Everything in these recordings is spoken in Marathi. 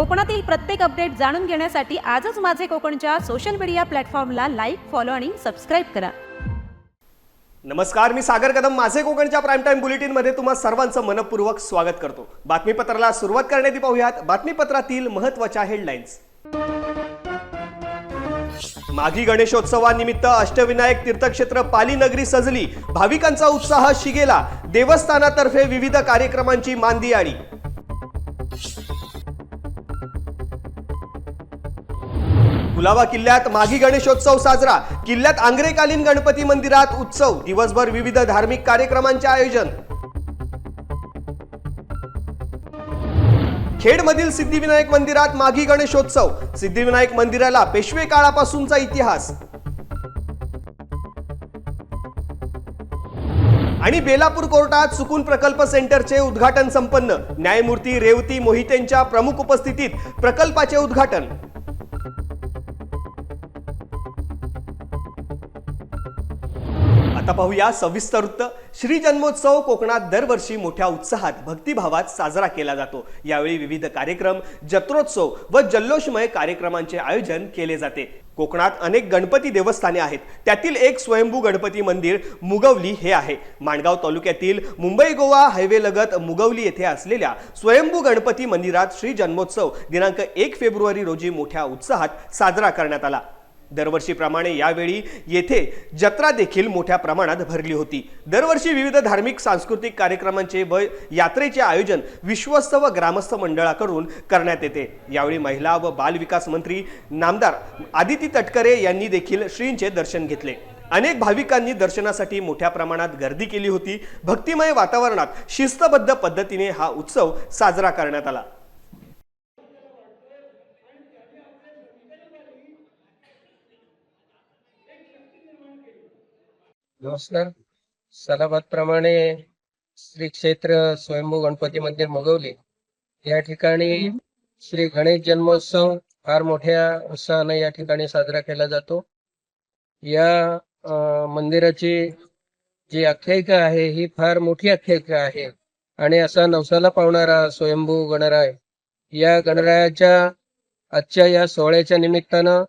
कोकणातील प्रत्येक अपडेट जाणून घेण्यासाठी आजच माझे कोकणच्या सोशल मीडिया प्लॅटफॉर्मला लाईक फॉलो आणि सबस्क्राईब करा. नमस्कार मी सागर कदम. माझे कोकणच्या प्राईम टाईम बुलेटिनमध्ये तुम्हा सर्वांचं मनपूर्वक स्वागत करतो. बातमीपत्राला सुरुवात करण्यात पाहूयात. बातमीपत्रातील महत्त्वाच्या हेडलाईन्स माघी गणेशोत्सवानिमित्त अष्टविनायक तीर्थक्षेत्र पाली नगरी सजली. भाविकांचा उत्साह शिगेला. देवस्थानातर्फे विविध कार्यक्रमांची मांदियाळी. कुलाबा किल्ल्यात माघी गणेशोत्सव साजरा. किल्ल्यात आंग्रेकालीन गणपती मंदिरात उत्सव. दिवसभर विविध धार्मिक कार्यक्रमांचे आयोजन. खेडमधील सिद्धिविनायक मंदिरात माघी गणेशोत्सव. सिद्धिविनायक मंदिराला पेशवे काळापासूनचा इतिहास. आणि बेलापूर कोर्टात सुकून प्रकल्प सेंटरचे उद्घाटन संपन्न. न्यायमूर्ती रेवती मोहितेंच्या प्रमुख उपस्थितीत प्रकल्पाचे उद्घाटन. आता पाहूया सविस्तर वृत्त. श्री जन्मोत्सव कोकणात दरवर्षी मोठ्या उत्साहात भक्तिभावात साजरा केला जातो. यावेळी विविध कार्यक्रम जत्रोत्सव व जल्लोषमय कार्यक्रमांचे आयोजन केले जाते. कोकणात अनेक गणपती देवस्थाने आहेत. त्यातील एक स्वयंभू गणपती मंदिर मुगवली हे आहे. माणगाव तालुक्यातील मुंबई गोवा हायवे लगत मुगवली येथे असलेल्या स्वयंभू गणपती मंदिरात श्री जन्मोत्सव दिनांक एक फेब्रुवारी रोजी मोठ्या उत्साहात साजरा करण्यात आला. दरवर्षीप्रमाणे यावेळी येथे जत्रा देखील मोठ्या प्रमाणात भरली होती. दरवर्षी विविध धार्मिक सांस्कृतिक कार्यक्रमांचे व यात्रेचे आयोजन विश्वस्त व ग्रामस्थ मंडळाकडून करण्यात येते. यावेळी महिला व बाल विकास मंत्री नामदार आदिती तटकरे यांनी देखील श्रींचे दर्शन घेतले. अनेक भाविकांनी दर्शनासाठी मोठ्या प्रमाणात गर्दी केली होती. भक्तिमय वातावरणात शिस्तबद्ध पद्धतीने हा उत्सव साजरा करण्यात आला. नमस्कार. सलाबाद प्रमाणे श्री क्षेत्र स्वयंभू गणपती मंदिर मोगवली. या ठिकाणी श्री गणेश जन्मोत्सव फार मोठ्या उत्साहाने या ठिकाणी साजरा केला जातो. या मंदिराची जी आख्यायिका आहे ही फार मोठी आख्यायिका आहे. आणि असा नवसाला पावणारा स्वयंभू गणराय या गणरायाच्या आजच्या या सोहळ्याच्या निमित्तानं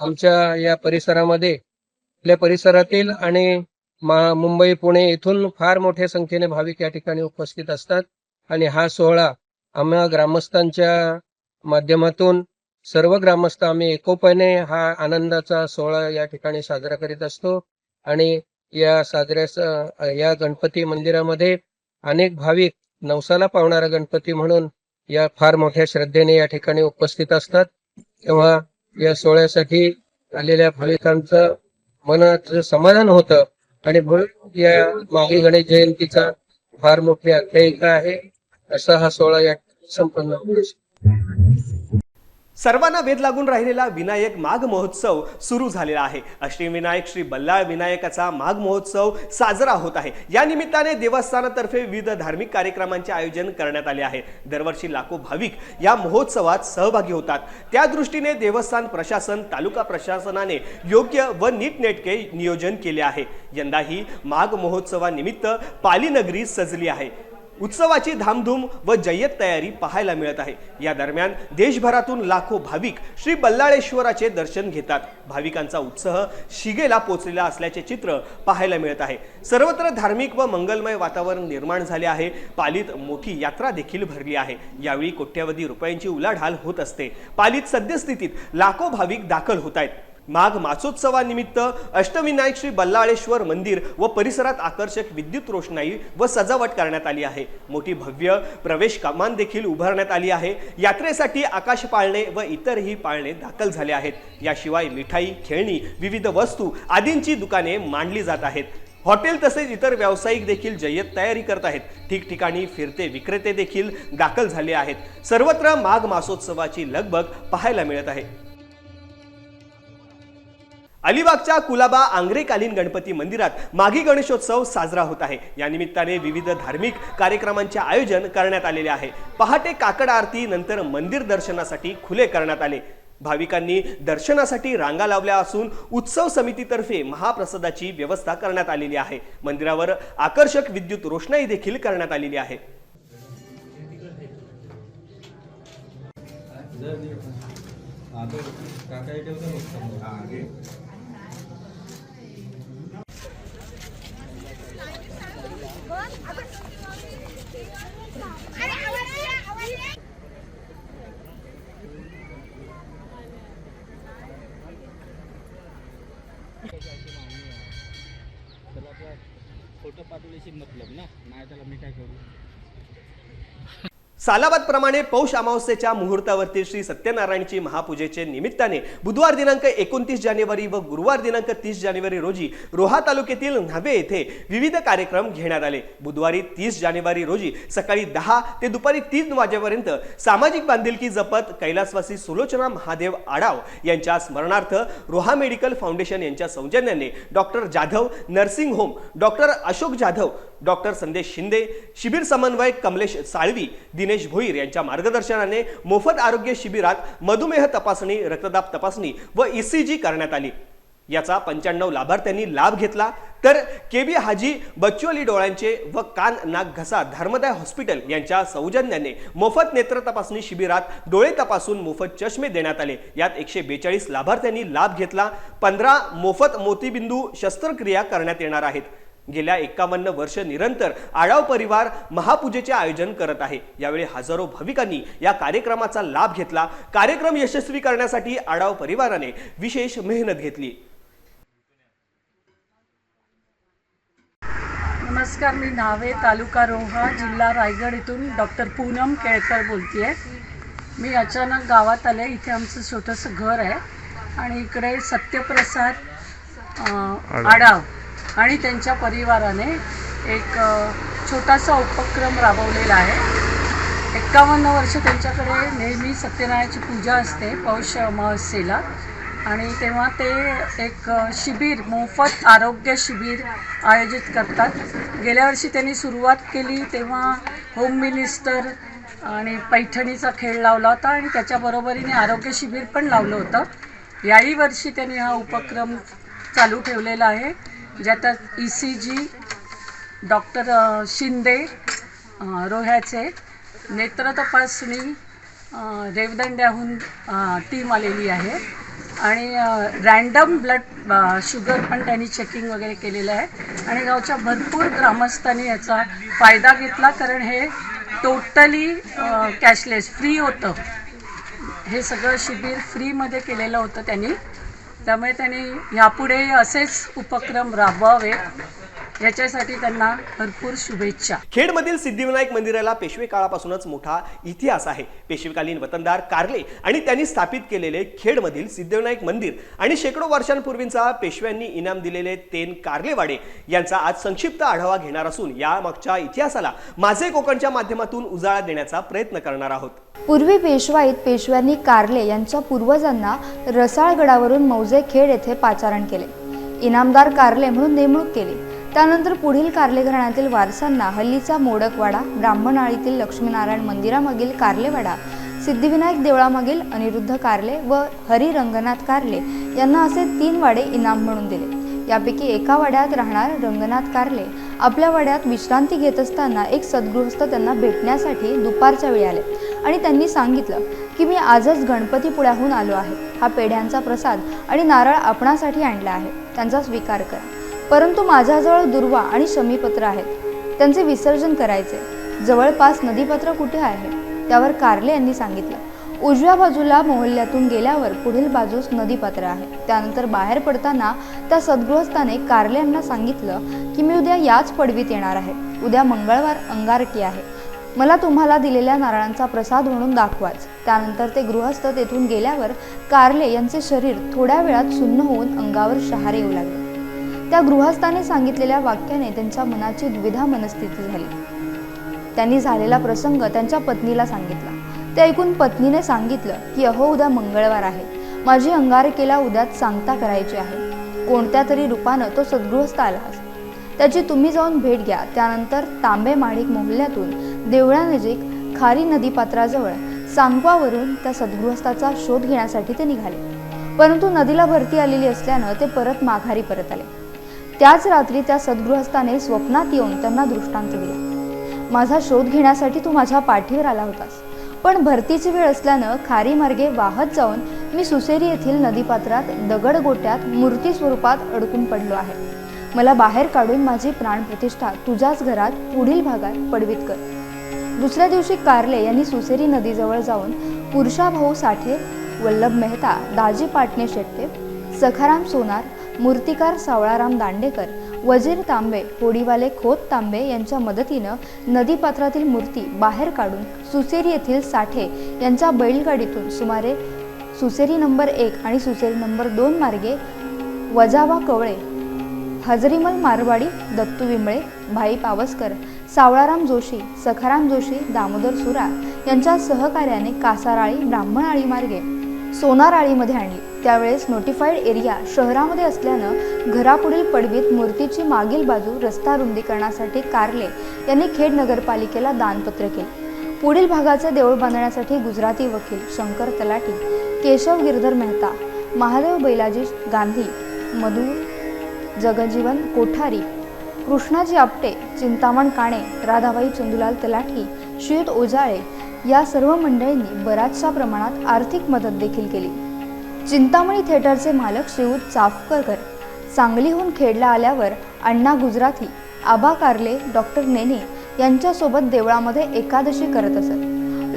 आमच्या या परिसरामध्ये आपल्या परिसरातील आणि मुंबई पुणे इथून फार मोठ्या संख्येने भाविक या ठिकाणी उपस्थित असतात. आणि हा सोहळा आम्हा ग्रामस्थांच्या माध्यमातून सर्व ग्रामस्थ आम्ही एकोप्याने हा आनंदाचा सोहळा या ठिकाणी साजरा करीत असतो. आणि या साजऱ्या या गणपती मंदिरामध्ये अनेक भाविक नवसाला पावणारा गणपती म्हणून या फार मोठ्या श्रद्धेने या ठिकाणी उपस्थित असतात. तेव्हा या सोहळ्यासाठी आलेल्या भाविकांचं मनाचं समाधान होतं. आणि म्हणून या मागे गणेश जयंतीचा फार मोठी आख्यायिका आहे असा हा सोहळा या संपन्न होतो. सर्वांना वेध लागून राहिलेला विनायक माघ महोत्सव सुरू झालेला आहे. अष्टविनायक श्री बल्लाळ विनायकाचा माघ महोत्सव साजरा होत आहे. या निमित्ताने देवस्थानातर्फे विविध धार्मिक कार्यक्रमांचे आयोजन करण्यात आले आहे. दरवर्षी लाखो भाविक या महोत्सवात सहभागी होतात. त्या दृष्टीने देवस्थान प्रशासन तालुका प्रशासनाने योग्य व नीटनेटके नियोजन केले आहे. यंदाही माघ महोत्सवानिमित्त पाली नगरी सजली आहे. उत्सवाची धामधूम व जय्यत तयारी पाहायला मिळत आहे. या दरम्यान देशभरातून लाखो भाविक श्री बल्लाळेश्वराचे दर्शन घेतात. भाविकांचा उत्साह शिगेला पोचलेला असल्याचे चित्र पाहायला मिळत आहे. सर्वत्र धार्मिक व मंगलमय वातावरण निर्माण झाले आहे. पालीत मोठी यात्रा देखील भरली आहे. यावेळी कोट्यवधी रुपयांची उलाढाल होत असते. पालीत सद्यस्थितीत लाखो भाविक दाखल होत आहेत. माघ मासोत्सवानिमित्त अष्टविनायक श्री बल्लाळेश्वर मंदिर व परिसरात आकर्षक विद्युत रोषणाई व सजावट करण्यात आली आहे. मोठी भव्य प्रवेश कमान देखील उभारण्यात आली आहे. यात्रेसाठी आकाश पाळणे व इतरही पाळणे दाखल झाले आहेत. याशिवाय मिठाई खेळणी विविध वस्तू आदींची दुकाने मांडली जात आहेत. हॉटेल तसेच इतर व्यावसायिक देखील जय्यत तयारी करत आहेत. ठिकठिकाणी फिरते विक्रेते देखील दाखल झाले आहेत. सर्वत्र माघ मासोत्सवाची लगबग पाहायला मिळत आहे. अलिबागच्या कुलाबा आंग्रेकालीन गणपती मंदिरात माघी गणेशोत्सव साजरा होत आहे. या निमित्ताने विविध धार्मिक कार्यक्रमांचे आयोजन करण्यात आलेले आहे. पहाटे काकड आरती नंतर मंदिर दर्शनासाठी खुले करण्यात आले. भाविकांनी दर्शनासाठी रांगा लावल्या असून उत्सव समितीतर्फे महाप्रसादाची व्यवस्था करण्यात आलेली आहे. मंदिरावर आकर्षक विद्युत रोषणाई देखील करण्यात आलेली आहे. त्याला फोटो मतलब ना? नाही त्याला मी काय करू? सालाबाद प्रमाणे पौष अमावस्येच्या मुहूर्तावरती श्री सत्यनारायणची महापूजेचे निमित्ताने बुधवार दिनांक एकोणतीस जानेवारी व गुरुवार दिनांक तीस जानेवारी रोजी रोहा तालुक्यातील न्हावे येथे विविध कार्यक्रम घेण्यात आले. बुधवारी तीस जानेवारी रोजी सकाळी दहा ते दुपारी तीन वाजेपर्यंत सामाजिक बांधिलकी जपत कैलासवासी सुलोचना महादेव आडाव यांच्या स्मरणार्थ रोहा मेडिकल फाउंडेशन यांच्या सौजन्याने doctor Jadhav nursing home doctor Ashok Jadhav doctor Sandesh Shinde शिबिर समन्वयक कमलेश साळवी दिनेश भोईर यांच्या मार्गदर्शनाने मोफत आरोग्य शिबिरात मधुमेह तपासणी रक्तदाब तपासणी व ईसीजी करण्यात आली. याचा पंच्याण्णव लाभार्थ्यांनी लाभ घेतला. तर के बी हाजी बच्चोली डोळ्यांचे व कान नाक घसा धर्मदाय हॉस्पिटल यांच्या सौजन्याने मोफत नेत्र तपासणी शिबिरात डोळे तपासून मोफत चष्मे देण्यात आले. यात एकशे बेचाळीस लाभार्थ्यांनी लाभ घेतला. पंधरा मोफत मोतीबिंदू शस्त्रक्रिया करण्यात येणार आहेत. गेल्या एकावन्न वर्ष निरंतर आळाव परिवार महापूजेचे आयोजन करत आहे. यावेळी हजारो भाविकांनी या कार्यक्रमाचा लाभ घेतला. कार्यक्रम यशस्वी करण्यासाठी आळाव परिवाराने विशेष मेहनत घेतली. नमस्कार मी नावे तालुका रोहा जिल्हा रायगड इथून डॉक्टर पूनम केळकर बोलते मी अचानक गावात आले इथे आमचं छोटंसं घर आहे. आणि इकडे सत्यप्रसाद अं, आडाव आणि त्यांच्या परिवाराने एक छोटासा उपक्रम राबवलेला आहे. एक्कावन्न वर्ष त्यांच्याकडे नेहमी सत्यनारायणाची पूजा असते पौष अमावस्येला. आणि तेव्हा ते एक शिबिर मोफत आरोग्य शिबिर आयोजित करतात. गेल्या वर्षी त्यांनी सुरुवात केली तेव्हा होम मिनिस्टर आणि पैठणीचा खेळ लावला होता आणि त्याच्या बरोबरीने आरोग्य शिबिर पण लावलं होतं. याही वर्षी त्यांनी हा उपक्रम चालू ठेवलेला आहे. ज्यात E C G doctor Shinde रोह्याचे नेत्र तपासणी रेवदंड्याहून टीम आलेली आहे. आणि रॅन्डम ब्लड शुगर पण त्यांनी चेकिंग वगैरे केलेलं आहे. आणि गावच्या भरपूर ग्रामस्थांनी याचा फायदा घेतला कारण हे टोटली कॅशलेस फ्री होतं. हे सगळं शिबिर फ्रीमध्ये केलेलं होतं त्यांनी. त्यामुळे त्यांनी ह्यापुढे असेच उपक्रम राबवावे. याच्यासाठी त्यांना भरपूर शुभेच्छा. खेडमधील सिद्धिविनायक मंदिराला पेशवे काळापासूनच मोठा इतिहास आहे. पेशवेकालीन वतनदार कारले आणि त्यांनी स्थापित केलेले खेडमधील सिद्धिविनायक मंदिर आणि शेकडो वर्षांपूर्वींचा पेशव्यांनी इनाम दिलेले तेन कारलेवाडे यांचा आज संक्षिप्त आढावा घेणार असून या मागच्या इतिहासाला माझे कोकणच्या माध्यमातून उजाळा देण्याचा प्रयत्न करणार आहोत. पूर्वी पेशवाईत पेशव्यांनी कारले यांच्या पूर्वजांना रसाळगडावरून मौजे खेड येथे पाचारण केले. इनामदार कारले म्हणून नेमणूक केली. त्यानंतर पुढील कार्ले घराण्यातील वारसांना हल्लीचा मोडकवाडा ब्राह्मणाळीतील लक्ष्मीनारायण मंदिरामागील कार्लेवाडा सिद्धिविनायक देवळामागील अनिरुद्ध कारले व हरी रंगनाथ कारले यांना असे तीन वाडे इनाम म्हणून दिले. यापैकी एका वाड्यात राहणार रंगनाथ कार्ले. आपल्या वाड्यात विश्रांती घेत असताना एक सद्गृहस्थ त्यांना भेटण्यासाठी दुपारच्या वेळी आले आणि त्यांनी सांगितलं की मी आजच गणपतीपुळ्याहून आलो आहे. हा पेढ्यांचा प्रसाद आणि नारळ आपणासाठी आणला आहे. त्यांचा स्वीकार करा. परंतु माझ्याजवळ दुर्वा आणि शमीपत्र आहेत. त्यांचे विसर्जन करायचे. जवळपास नदीपत्र कुठे आहे? त्यावर कारले यांनी सांगितलं. उजव्या बाजूला मोहल्ल्यातून गेल्यावर पुढील बाजूस नदीपात्र आहे. त्यानंतर बाहेर पडताना त्या सद्गृहस्थाने कारले यांना सांगितलं की मी उद्या याच पडवीत येणार आहे. उद्या मंगळवार अंगारकी आहे. मला तुम्हाला दिलेल्या नारळांचा प्रसाद म्हणून दाखवाच. त्यानंतर ते गृहस्थ तेथून गेल्यावर कारले यांचे शरीर थोड्या वेळात सुन्न होऊन अंगावर शहारे येऊ लागले. त्या गृहस्थाने सांगितलेल्या वाक्याने त्यांच्या मनाची द्विधा मनस्थिती झाली. त्यांनी झालेला प्रसंग त्यांच्या पत्नीला सांगितला. ते ऐकून पत्नीने सांगितलं की अहो उद्या मंगळवार आहे. माझी अंगारकेला उद्यात सांगता करायची आहे. कोणत्या तरी रूपानं तो सद्गृहस्थ आला त्याची तुम्ही जाऊन भेट घ्या. त्यानंतर तांबे माणिक मोहल्ल्यातून देवळानजीक खारी नदीपात्राजवळ सांगवावरून त्या सद्गृहस्थाचा शोध घेण्यासाठी ते निघाले. परंतु नदीला भरती आलेली असल्यानं ते परत माघारी परत आले. त्याच रात्री त्या सद्गृहस्थाने स्वप्नात येऊन त्यांना दृष्टांत दिला. माझा शोध घेण्यासाठी तू माझ्या पाठीवर आला होतास. पण भरतीची वेळ असल्यानं खारी मार्गे वाहत जाऊन मी सुसेरी येथील नदीपात्रात दगड गोट्यात मूर्ती स्वरूपात अडकून पडलो आहे. मला बाहेर काढून माझी प्राणप्रतिष्ठा तुझ्याच घरात पुढील भागात पडवीत कर. दुसऱ्या दिवशी कार्ले यांनी सुसेरी नदीजवळ जाऊन पुरुषाभाऊ साठे वल्लभ मेहता दाजी पाटणे शेट्टे सखाराम सोनार मूर्तिकार सावळाराम दांडेकर वजीर तांबे होडीवाले खोत तांबे यांच्या मदतीनं नदीपात्रातील मूर्ती बाहेर काढून सुसेरी येथील साठे यांच्या बैलगाडीतून सुमारे सुसेरी नंबर एक आणि सुसेरी नंबर दोन मार्गे वजावा कवळे हजरीमल मारवाडी दत्तू विमळे भाई पावसकर सावळाराम जोशी सखाराम जोशी दामोदर सुरा यांच्या सहकार्याने कासाराळी ब्राह्मणआळी मार्गे सोनाराळीमध्ये आणली. त्यावेळेस नोटिफाईड एरिया शहरामध्ये असल्यानं घरापुढील पडवीत मूर्तीची मागील बाजू रस्ता रुंदीकरणासाठी कारले यांनी खेड नगरपालिकेला दानपत्र केले. पुढील भागाचे देऊळ बांधण्यासाठी गुजराती वकील शंकर तलाटी केशव गिरधर मेहता महादेव बैलाजी गांधी मधु जगजीवन कोठारी कृष्णाजी आपटे चिंतामण काणे राधाबाई चंदुलाल तलाठी श्रीयुत ओजाळे या सर्व मंडळींनी बऱ्याचशा प्रमाणात आर्थिक मदत देखील केली. चिंतामणी थिएटरचे मालक श्रीयुत चाफकरकर सांगलीहून खेडला आल्यावर अण्णा गुजराती आबा कारले डॉक्टर नेने यांच्यासोबत देवळामध्ये एकादशी करत असत.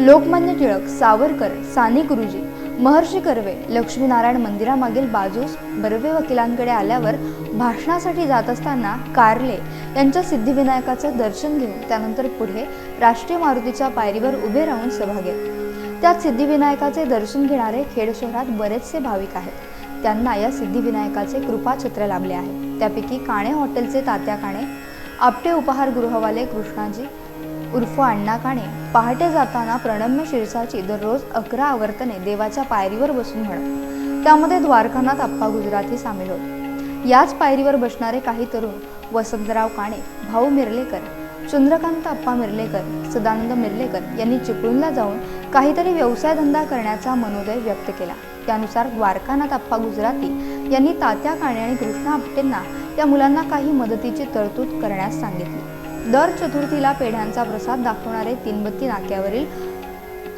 लोकमान्य टिळक सावरकर साने गुरुजी महर्षी कर्वे लक्ष्मीनारायण मंदिरामागील बाजूस बर्वे वकिलांकडे आल्यावर भाषणासाठी जात असताना कारले यांच्या सिद्धिविनायकाचं दर्शन घेऊन त्यानंतर पुढे राष्ट्रीय मारुतीच्या पायरीवर उभे राहून सभा घेत त्यात सिद्धिविनायकाचे दर्शन घेणारे खेड शहरात बरेचसे भाविक आहेत. त्यांना या सिद्धिविनायकाचे कृपाछत्र लाभले आहे. त्यापैकी काणे हॉटेलचे तात्या काणे आपटे उपहारगृहवाले कृष्णाजी उर्फ अण्णा काणे पहाटे जाताना प्रणम्य शिरसाची दररोज अकरा आवर्तने देवाच्या पायरीवर बसून म्हणत त्यामध्ये द्वारकानाथ आप्पा गुजराती सामील होत. याच पायरीवर बसणारे काही तरुण वसंतराव काणे भाऊ मिरलेकर चंद्रकांत आप्पा मिरलेकर सदानंद मिरलेकर यांनी चिपळूणला जाऊन काहीतरी व्यवसाय धंदा करण्याचा मनोदय व्यक्त केला. त्यानुसार द्वारकानाथ आप्पा गुजराती यांनी तात्या काणे आणि कृष्णा आपटेंना त्या मुलांना काही मदतीची तरतूद करण्यास सांगितली. दर चतुर्थीला पेढ्यांचा प्रसाद दाखवणारे तीनबत्ती नाक्यावरील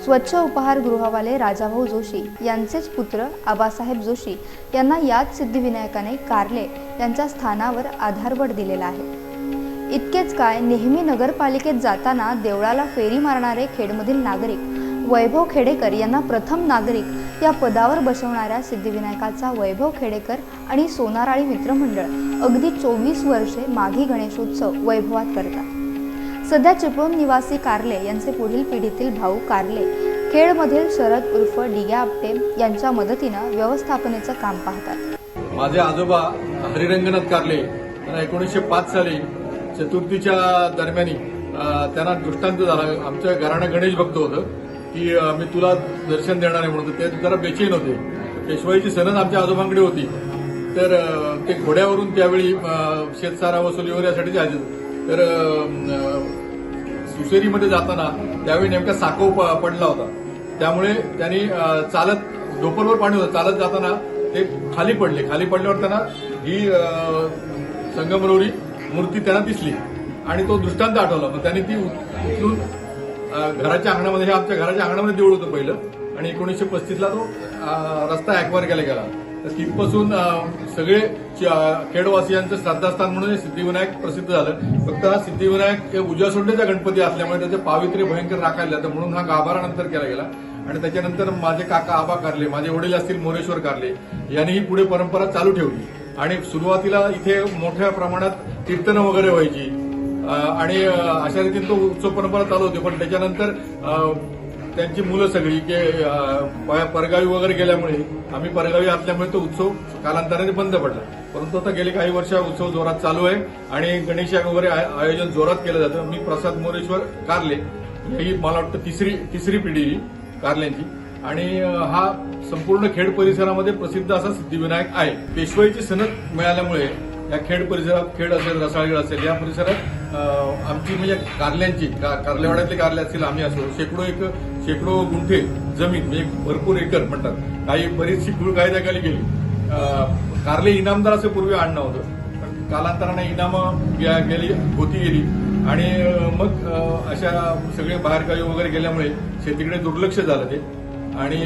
स्वच्छ उपहारगृहवाले राजाभाऊ जोशी यांचेच पुत्र आबासाहेब जोशी यांना याच सिद्धिविनायकाने कार्ले यांच्या स्थानावर आधारवड दिलेला आहे. इतकेच काय नेहमी नगरपालिकेत जाताना देवळाला फेरी मारणारे खेडमधील नागरिक वैभव खेडेकर यांना प्रथम नागरिक या पदावर बसवणाऱ्या सिद्धिविनायकाचा वैभव खेडेकर आणि सोनाराळी मित्रमंडळ अगदी चोवीस वर्षे माघी गणेशोत्सव वैभवात करतात. सध्या चिपळूण निवासी कारले यांचे पुढील पिढीतील भाऊ कारले खेडमधील शरद उर्फ डिग्या आपटे यांच्या मदतीनं व्यवस्थापनेचं काम पाहतात. माझे आजोबा हरिरंगनाथ कारले त्यांना एकोणीसशे पाच साली चतुर्थीच्या दरम्यानी त्यांना दृष्टांत झाला. आमच्या घराणं गणेश भक्त होतं. की मी तुला दर्शन देणार आहे म्हणून. ते जरा बेचैन होते. पेशवाईची सनद आमच्या आजोबांकडे होती. तर ते घोड्यावरून त्यावेळी शेतसारा शेतसारा वगैरे यासाठी जायचे तर सुसेरीमध्ये जाताना त्यावेळी नेमका साखव प- पडला होता. त्यामुळे त्यांनी चालत डोपरवर पाणी होतं. चालत जाताना ते खाली पडले. खाली पडल्यावर त्यांना ही संगमरवरी मूर्ती त्यांना दिसली. आणि तो दृष्टांत आठवला. मग त्यांनी ती उचलून घराच्या अंगणामध्ये हे आमच्या घराच्या अंगणामध्ये देऊळ होतं पहिलं. आणि एकोणीसशे पस्तीसला तो रस्ता ऍक्वायर केला गेला. तर तिथपासून सगळे च- खेडवासियांचं श्रद्धास्थान म्हणून हे सिद्धिविनायक प्रसिद्ध झालं. फक्त हा सिद्धिविनायक हे सोडण्याचा गणपती असल्यामुळे त्याचे पावित्र्य भयंकर राखायला जातं म्हणून हा गाभारानंतर केला गेला. आणि त्याच्यानंतर माझे काका आबा कारले माझे वडील असतील मोरेश्वर कारले यांनी ही पुढे परंपरा चालू ठेवली. आणि सुरुवातीला इथे मोठ्या प्रमाणात कीर्तनं वगैरे व्हायची. आणि अशा रीतीने तो उत्सव परंपरा चालू होती. पण त्याच्यानंतर त्यांची मुलं सगळी की परगावी वगैरे गेल्यामुळे आम्ही परगावी असल्यामुळे तो उत्सव कालांतराने बंद पडला. परंतु आता गेले काही वर्ष उत्सव जोरात चालू आहे आणि गणेश वगैरे आय- आयोजन जोरात केलं जातं. मी प्रसाद मोरेश्वर कारले ही मला वाटतं तिसरी तिसरी पिढी ही कारल्यांची. आणि हा संपूर्ण खेड परिसरामध्ये प्रसिद्ध असा सिद्धिविनायक आहे. पेशवाईची सनद मिळाल्यामुळे या खेड परिसरात खेड असेल रसाळगड असेल या परिसरात आमची म्हणजे कारल्यांची का- कारलेवाड्यातले कारले असतील आम्ही असो शेकडो एक शेकडो गुंठे जमीन म्हणजे भरपूर एकर म्हणतात. काही बरीचशी गुळ कायद्याखाली गेली कारले इनामदार असं पूर्वी आणणं होतं. पण कालांतराने इनामं गेली होती गेली. आणि मग अशा सगळे बाहेरगावी वगैरे गेल्यामुळे शेतीकडे दुर्लक्ष झालं ते. आणि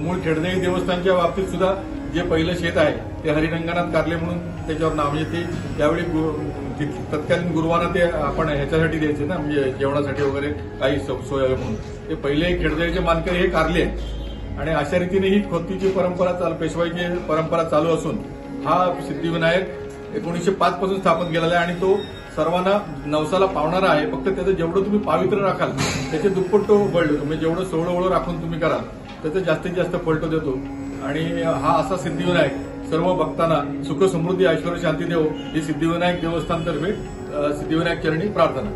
मूळ खेडदेवी देवस्थानच्या बाबतीत सुद्धा जे पहिलं शेत आहे ते हरिरंगनाथ कारले म्हणून त्याच्यावर नाव म्हणजे ते त्यावेळी गु- तत्कालीन गुरुवांना ते आपण ह्याच्यासाठी द्यायचे ना म्हणजे जेवणासाठी वगैरे काही सो- सोय आहे म्हणून. ते पहिले खेडदेवीचे मानकरी हे कारले. आहेत आणि अशा रीतीने ही खोतीची परंपरा चालू पेशवाईची परंपरा चालू असून हा सिद्धिविनायक एकोणीसशे पाच पासून स्थापन केलेला आहे आणि तो सर्वांना नवसाला पावणारा आहे. फक्त त्याचं जेवढं तुम्ही पावित्र्य राखाल त्याचे दुप्पट तो बळ म्हणजे जेवढं सोळं ओळं राखून तुम्ही कराल त्याचं जास्तीत जास्त पलटो देतो. आणि हा असा सिद्धिविनायक सर्व भक्तांना सुख समृद्धी ऐश्वर शांती देव. ही सिद्धिविनायक देवस्थानतर्फे सिद्धिविनायक चरणी प्रार्थना.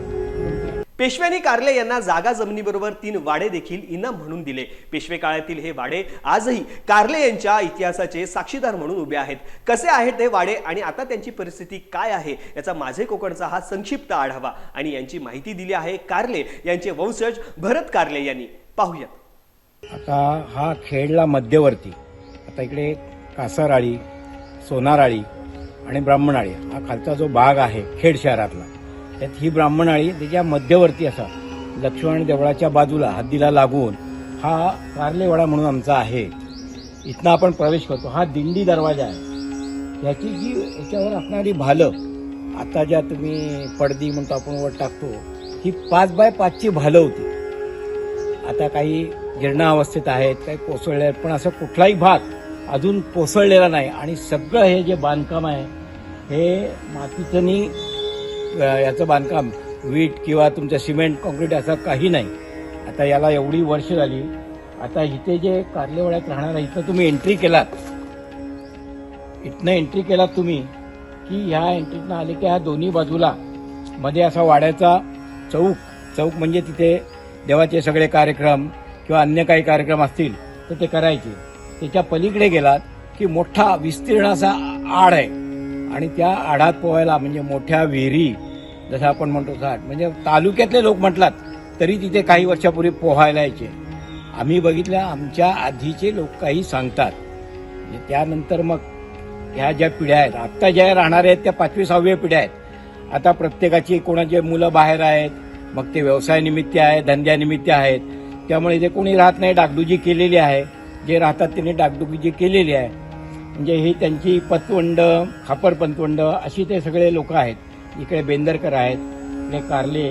पेशव्यांनी कारले यांना जागा जमिनीबरोबर तीन वाडे देखील इनाम म्हणून दिले. पेशवे काळातील हे वाडे आजही कारले यांच्या इतिहासाचे साक्षीदार म्हणून उभे आहेत. कसे आहेत ते वाडे आणि आता त्यांची परिस्थिती काय आहे याचा माझे कोकणचा हा संक्षिप्त आढावा. आणि यांची माहिती दिली आहे कारले यांचे वंशज भरत कारले यांनी. पाहूयात. आता हा खेडला मध्यवर्ती. आता इकडे कासाराळी सोनाराळी आणि ब्राह्मणाळी हा खालचा जो भाग आहे खेड शहरातला त्यात ही ब्राह्मणाळी त्याच्या मध्यवर्ती असा लक्ष्मण देवळाच्या बाजूला हद्दीला लागून हा कारलेवाडा म्हणून आमचा आहे. इथनं आपण प्रवेश करतो. हा दिंडी दरवाजा आहे. याची जी याच्यावर असणारी भालं आता ज्या तुम्ही पडदी म्हणतो आपण वर टाकतो ही पाच बाय पाचची भालं होती. आता काही जीर्णावस्थेत आहेत काही कोसळले आहेत पण असं कुठलाही भाग अजून कोसळलेला नाही. आणि सगळं हे जे बांधकाम आहे हे मातीचं याचं बांधकाम वीट किंवा तुमचं सिमेंट कॉन्क्रीट असं काही नाही. आता याला एवढी वर्ष झाली. आता इथे जे कार्लेवाड्यात राहणार आहे इथं तुम्ही एंट्री केलात. इथनं एंट्री केलात तुम्ही की ह्या एंट्रीतनं आले की ह्या दोन्ही बाजूला मध्ये असा वाड्याचा चौक चौक म्हणजे तिथे देवाचे सगळे कार्यक्रम किंवा अन्य काही कार्यक्रम असतील तर ते करायचे. त्याच्या पलीकडे गेलात की मोठा विस्तीर्ण असा आड आहे. आणि त्या आडात पोहायला म्हणजे मोठ्या विहिरी जसं आपण म्हणतो साठ म्हणजे तालुक्यातले लोक म्हटलात तरी तिथे काही वर्षापूर्वी पोहायला यायचे. आम्ही बघितल्या आमच्या आधीचे लोक काही सांगतात. म्हणजे त्यानंतर मग ह्या ज्या पिढ्या आहेत आत्ता ज्या राहणाऱ्या आहेत त्या पाचवी सहावी पिढ्या आहेत. आता प्रत्येकाची कोणाचे मुलं बाहेर आहेत मग ते व्यवसायानिमित्त आहे धंद्यानिमित्त आहेत. त्यामुळे इथे कोणी राहत नाही डागडुजी केलेली आहे. जे राहतात त्यांनी डागडुजी केलेली आहे. म्हणजे ही त्यांची पतवंड खापर पंतवंड अशी ते सगळे लोक आहेत. इकडे बेंदरकर आहेत इकडे कारले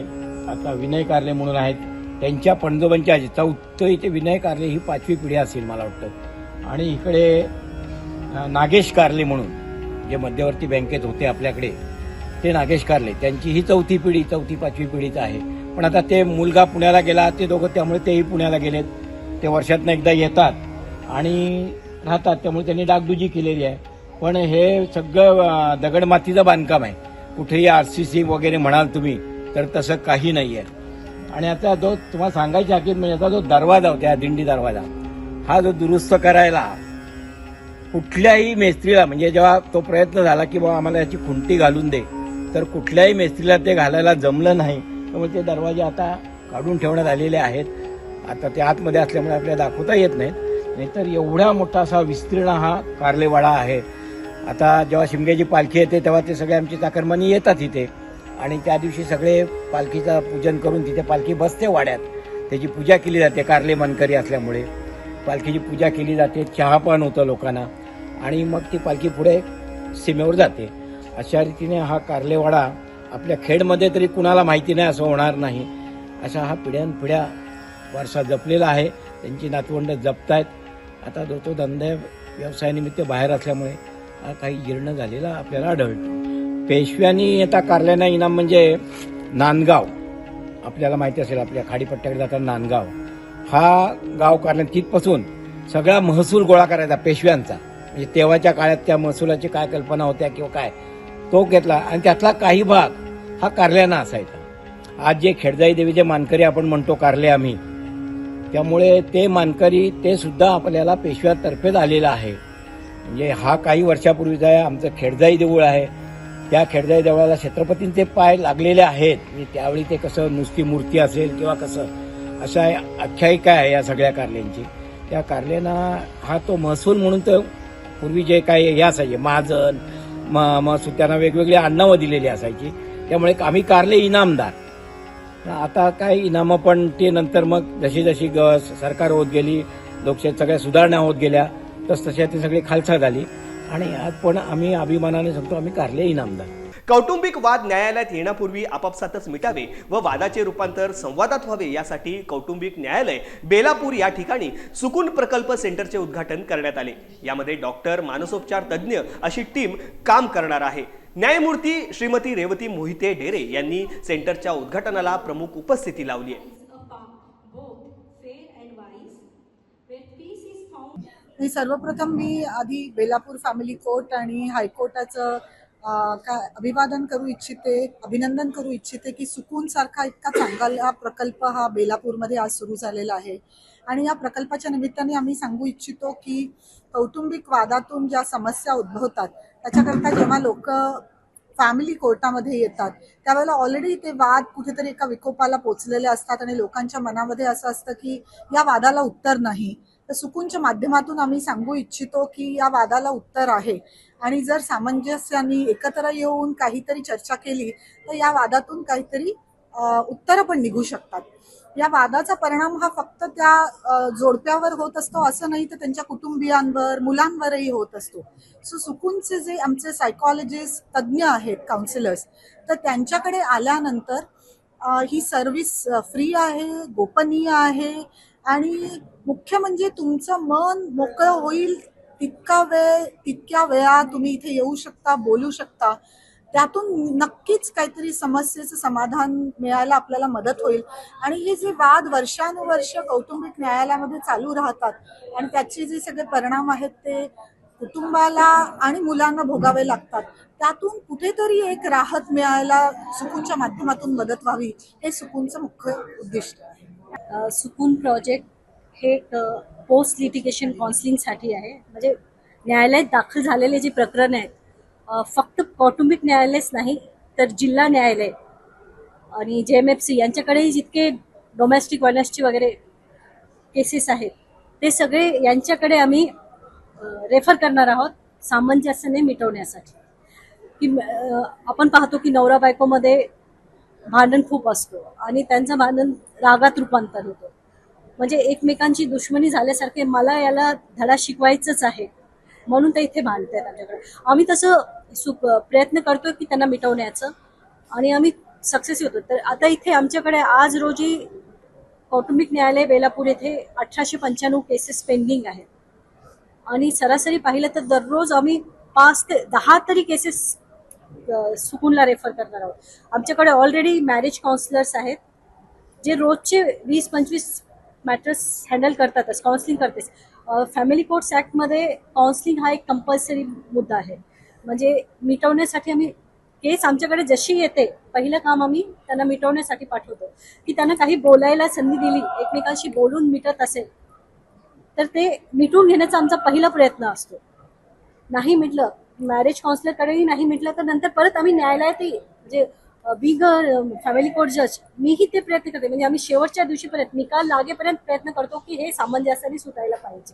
आता विनय कारले म्हणून आहेत. त्यांच्या पणजोबांच्या आजी चौथं इथे विनय कारले ही पाचवी पिढी असेल मला वाटतं. आणि इकडे नागेश कारले म्हणून जे मध्यवर्ती बँकेत होते आपल्याकडे ते नागेश कारले. त्यांची ही चौथी पिढी चौथी पाचवी पिढीच आहे. पण आता ते मुलगा पुण्याला गेला ते दोघं त्यामुळे तेही पुण्याला गेलेत. ते वर्षातनं एकदा येतात. आणि राहतात त्यामुळे त्यांनी डागडुजी केलेली आहे. पण हे सगळं दगडमातीचं बांधकाम आहे. कुठेही आर सी सी वगैरे म्हणाल तुम्ही तर तसं काही नाही आहे आणि आता जो तुम्हाला सांगायची हकीत म्हणजे आता जो दरवाजा होता दिंडी दरवाजा हा जो दुरुस्त करायला कुठल्याही मेस्त्रीला म्हणजे जेव्हा तो प्रयत्न झाला की बाबा आम्हाला याची खुंटी घालून दे तर कुठल्याही मेस्त्रीला ते घालायला जमलं नाही. त्यामुळे ते दरवाजे आता काढून ठेवण्यात आलेले आहेत. आता ते आतमध्ये असल्यामुळे आपल्याला दाखवता येत नाहीत. नाहीतर एवढा मोठा असा विस्तीर्ण हा कारलेवाडा आहे. आता जेव्हा शिमग्याची पालखी येते तेव्हा ते सगळे आमची चाकरमानी येतात इथे. आणि त्या दिवशी सगळे पालखीचं पूजन करून तिथे पालखी बसते वाड्यात. त्याची पूजा केली जाते कारले मनकरी असल्यामुळे. पालखीची पूजा केली जाते चहा पण होतं लोकांना. आणि मग ती पालखी पुढे सीमेवर जाते. अशा रीतीने हा कारलेवाडा आपल्या खेडमध्ये तरी कुणाला माहिती नाही असं होणार नाही. अशा हा पिढ्यानपिढ्या वारसा जपलेला आहे. त्यांची नातवंड जपतायत. आता जो तो धंदा व्यवसायानिमित्त बाहेर असल्यामुळे हा काही जीर्ण झालेला आपल्याला आढळतो. पेशव्यांनी आता कारल्याना इनाम म्हणजे नांदगाव. आपल्याला माहिती असेल आपल्या खाडीपट्ट्याकडे जाताना नांदगाव. हा गाव कारल्यात तिथपासून सगळा महसूल गोळा करायचा पेशव्यांचा. म्हणजे तेव्हाच्या काळात त्या महसुलाची काय कल्पना होत्या किंवा काय तो घेतला आणि त्यातला काही भाग हा कारल्याना असायचा. आज जे खेडजाई देवीचे मानकरी आपण म्हणतो कारले आम्ही त्यामुळे ते मानकरी ते सुद्धा आपल्याला पेशव्यातर्फेच आलेलं आहे. म्हणजे हा काही वर्षापूर्वीचा आहे आमचं खेडजाई देऊळ आहे. त्या खेडजाई देवळाला छत्रपतींचे पाय लागलेले आहेत. म्हणजे त्यावेळी ते कसं नुसती मूर्ती असेल किंवा कसं अशा आख्यायिका आहे या सगळ्या कारल्यांची त्या कारल्यांना हा तो महसूल म्हणून तर पूर्वी जे काही हे असायचे महाजन म महसूल त्यांना वेगवेगळी अण्णावं दिलेली असायची. त्यामुळे आम्ही कारले इनामदार. आता काय इनामं पण ते नंतर मग जशी जशी ग- सरकार होत गेली लोकशाही सगळ्या सुधारणा होत गेल्या तस तशा ती सगळी खालसा झाली. आणि आज पण आम्ही अभिमानाने सांगतो आम्ही कारले इनामदार. कौटुंबिक वाद न्यायालयात येण्यापूर्वी आपापसातच मिटावे व वादाचे रूपांतर संवादात व्हावे यासाठी कौटुंबिक न्यायालय बेलापूर या ठिकाणी सुकून प्रकल्प सेंटरचे उद्घाटन करण्यात आले. यामध्ये डॉक्टर मानसोपचार तज्ज्ञ अशी टीम काम करणार आहे. न्यायमूर्ती श्रीमती रेवती मोहिते डेरे यांनी सेंटरच्या उद्घाटनाला प्रमुख उपस्थिती लावली आहे. मी सर्वप्रथम मी आधी बेलापूर फॅमिली कोर्ट आणि हायकोर्टाचं काय अभिवादन करू इच्छिते अभिनंदन करू इच्छिते की सुकूनसारखा इतका चांगला प्रकल्प हा बेलापूरमध्ये आज सुरू झालेला आहे. आणि या प्रकल्पाच्या निमित्ताने आम्ही सांगू इच्छितो की कौटुंबिक वादातून ज्या समस्या उद्भवतात त्याच्याकरता जेव्हा लोक फॅमिली कोर्टामध्ये येतात त्यावेळेला ऑलरेडी ते वाद कुठेतरी एका विकोपाला पोचलेले असतात आणि लोकांच्या मनामध्ये असं असतं की या वादाला उत्तर नाही. तर सुकूनच्या माध्यमातून आम्ही सांगू इच्छितो की या वादाला उत्तर आहे. आणि जर सामंजस्याने एकत्र येऊन काहीतरी चर्चा केली तर या वादातून काहीतरी उत्तरं पण निघू शकतात. या वादाचा परिणाम हा फक्त त्या जोडप्यावर होत असतो असं नाही तर त्यांच्या कुटुंबियांवर मुलांवरही होत असतो. सो सुकूनचे जे आमचे सायकॉलॉजिस्ट तज्ज्ञ आहेत काउन्सिलर्स तर त्यांच्याकडे आल्यानंतर ही सर्व्हिस फ्री आहे गोपनीय आहे आणि मुख्य म्हणजे तुमचं मन मोकळं होईल तितका वेळ तितक्या वेळा तुम्ही इथे येऊ शकता बोलू शकता. त्यातून नक्कीच काहीतरी समस्येचं समाधान मिळायला आपल्याला मदत होईल. आणि हे जे वाद वर्षानुवर्ष कौटुंबिक न्यायालयामध्ये चालू राहतात आणि त्याचे जे सगळे परिणाम आहेत ते कुटुंबाला आणि मुलांना भोगावे लागतात. त्यातून कुठेतरी एक राहत मिळायला सुकूनच्या माध्यमातून मदत व्हावी हे सुकूनचं मुख्य उद्दिष्ट आहे. सुकून प्रोजेक्ट हे पोस्ट लिटिगेशन काउन्सिलिंगसाठी आहे. म्हणजे न्यायालयात दाखल झालेले जे प्रकरण आहेत फक्त कौटुंबिक न्यायालयच नाही तर जिल्हा न्यायालय आणि जे एम एफ सी यांच्याकडेही जितके डोमेस्टिक व्हायलन्सची वगैरे केसेस आहेत ते सगळे यांच्याकडे आम्ही रेफर करणार आहोत सामंजस्याने मिटवण्यासाठी. की आपण पाहतो की नवरा बायकोमध्ये भांडण खूप असतो आणि त्यांचं भांडण रागात रूपांतर होतं. म्हणजे एकमेकांची दुश्मनी झाल्यासारखे मला याला धडा शिकवायचंच आहे म्हणून ते इथे भांडतात आमच्याकडे. आम्ही तसं प्रयत्न करतोय की त्यांना मिटवण्याचं. आणि आम्ही सक्सेस होतो. तर आता इथे आमच्याकडे आज रोजी कौटुंबिक न्यायालय बेलापूर येथे अठराशे पंच्याण्णव केसेस पेंडिंग आहेत. आणि सरासरी पाहिलं तर दररोज आम्ही पाच ते दहा तरी केसेस सुकूनला रेफर करणार आहोत. आमच्याकडे ऑलरेडी मॅरेज काउन्सिलर्स आहेत जे रोजचे वीस पंचवीस मॅटर्स हँडल करतातच काउन्सिलिंग करतेच. फॅमिली कोर्ट्स ॲक्टमध्ये काउन्सिलिंग हा एक कंपल्सरी मुद्दा आहे. म्हणजे मिटवण्यासाठी आम्ही केस आमच्याकडे जशी येते पहिलं काम आम्ही त्यांना मिटवण्यासाठी पाठवतो. की त्यांना काही बोलायला संधी दिली एकमेकांशी बोलून मिटत असेल तर ते मिटून घेण्याचा आमचा पहिला प्रयत्न असतो. नाही मिटलं मॅरेज काउन्सिलरकडेही नाही मिटलं तर नंतर परत आम्ही न्यायालयातही म्हणजे बिग फॅमिली कोर्ट जज मीही ते प्रयत्न करते. म्हणजे आम्ही शेवटच्या दिवशीपर्यंत निकाल लागेपर्यंत प्रयत्न करतो की हे सामंजस्याने सुटायला पाहिजे.